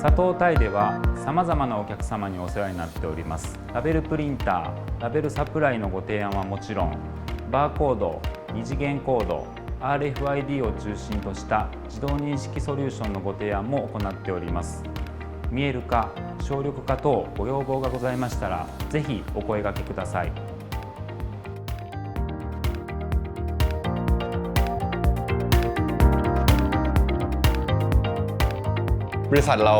佐藤タイではさまざまなお客様にお世話になっております。ラベルプリンターラベルサプライのご提案はもちろんバーコード二次元コード RFID を中心とした自動認識ソリューションのご提案も行っております。見える化省力化等ご要望がございましたらぜひお声掛けください。 บริษัทเรา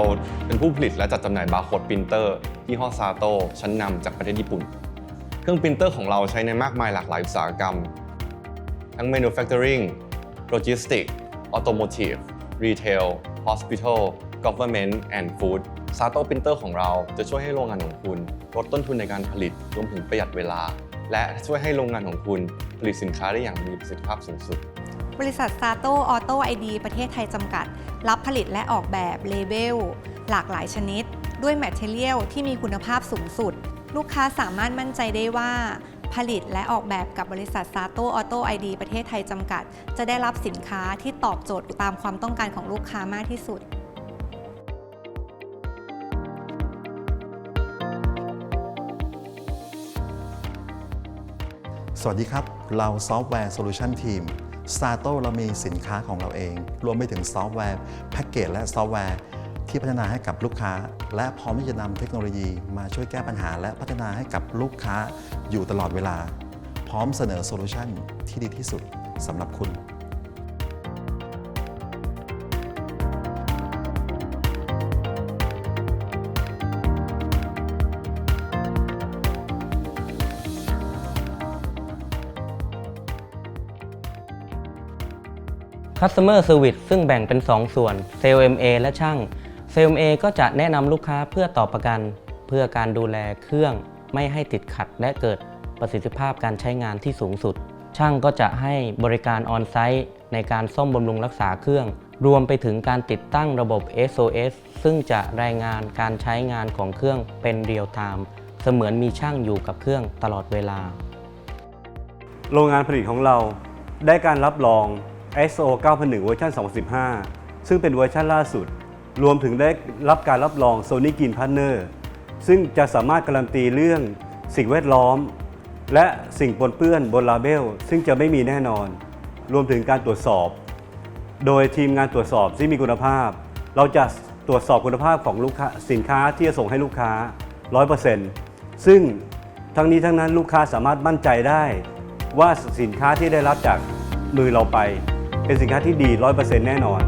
เป็นผู้ผลิตและจัดจำหน่ายบาร์โค้ดปรินเตอร์ยี่ห้อซาโตชั้นนำจากประเทศญี่ปุ่น เครื่องปรินเตอร์ของเราใช้ในมากมายหลากหลายอุตสาหกรรม ทั้ง manufacturing logistics automotive retail hospital government and food ซาโตปรินเตอร์ของเราจะช่วยให้โรงงานของคุณ ลดต้นทุนในการผลิตรวมถึงประหยัดเวลา และช่วยให้โรงงานของคุณผลิตสินค้าได้อย่างมีประสิทธิภาพสูงสุด บริษัทซาโตออโต้ไอดีประเทศไทยจำกัด รับผลิตและออกแบบเลเบลหลากหลายชนิด ด้วยแมทเทเรียลที่มีคุณภาพสูงสุด ลูกค้าสามารถมั่นใจได้ว่าผลิตและออกแบบกับบริษัทซาโตออโต้ไอดีประเทศไทยจำกัด จะได้รับสินค้าที่ตอบโจทย์ตามความต้องการของลูกค้ามากที่สุดสวัสดีครับ เราซอฟต์แวร์โซลูชันทีม s t a r t o เรามีสินค้าของเราเอง รวมไปถึงซอฟต์แวร์แพ็กเกจและซอฟต์แวร์ที่พัฒนาให้กับลูกค้า และพร้อมที่จะนำเทคโนโลยีมาช่วยแก้ปัญหา และพัฒนาให้กับลูกค้าอยู่ตลอดเวลา พร้อมเสนอโซลูชันที่ดีที่สุดสำหรับคุณ Customer Service ซึ่งแบ่งเป็น 2 ส่วน Sale MA และช่าง Sale MA ก็จะแนะนำลูกค้าเพื่อต่อประกัน เพื่อการดูแลเครื่องไม่ให้ติดขัดและเกิดประสิทธิภาพการใช้งานที่สูงสุด ช่างก็จะให้บริการออนไซต์ในการซ่อมบำรุงรักษาเครื่อง รวมไปถึงการติดตั้งระบบ SOS ซึ่งจะรายงานการใช้งานของเครื่องเป็นเรียลไทม์เสมือนมีช่างอยู่กับเครื่องตลอดเวลา โรงงานผลิตของเราได้การรับรอง ISO 9001 เวอร์ชัน2015 ซึ่งเป็นเวอร์ชันล่าสุด รวมถึงได้รับการรับรอง Sony Green Partner ซึ่งจะสามารถการันตีเรื่องสิ่งแวดล้อม และสิ่งปนเปื้อนบนลาเบล ซึ่งจะไม่มีแน่นอน รวมถึงการตรวจสอบ โดยทีมงานตรวจสอบที่มีคุณภาพ เราจะตรวจสอบคุณภาพของลูกค้าสินค้าที่จะส่งให้ลูกค้า 100%ซึ่งทั้งนี้ทั้งนั้นลูกค้าสามารถมั่นใจได้ ว่าสินค้าที่ได้รับจากมือเราไป เป็นสินค้าที่ดี 100%แน่นอน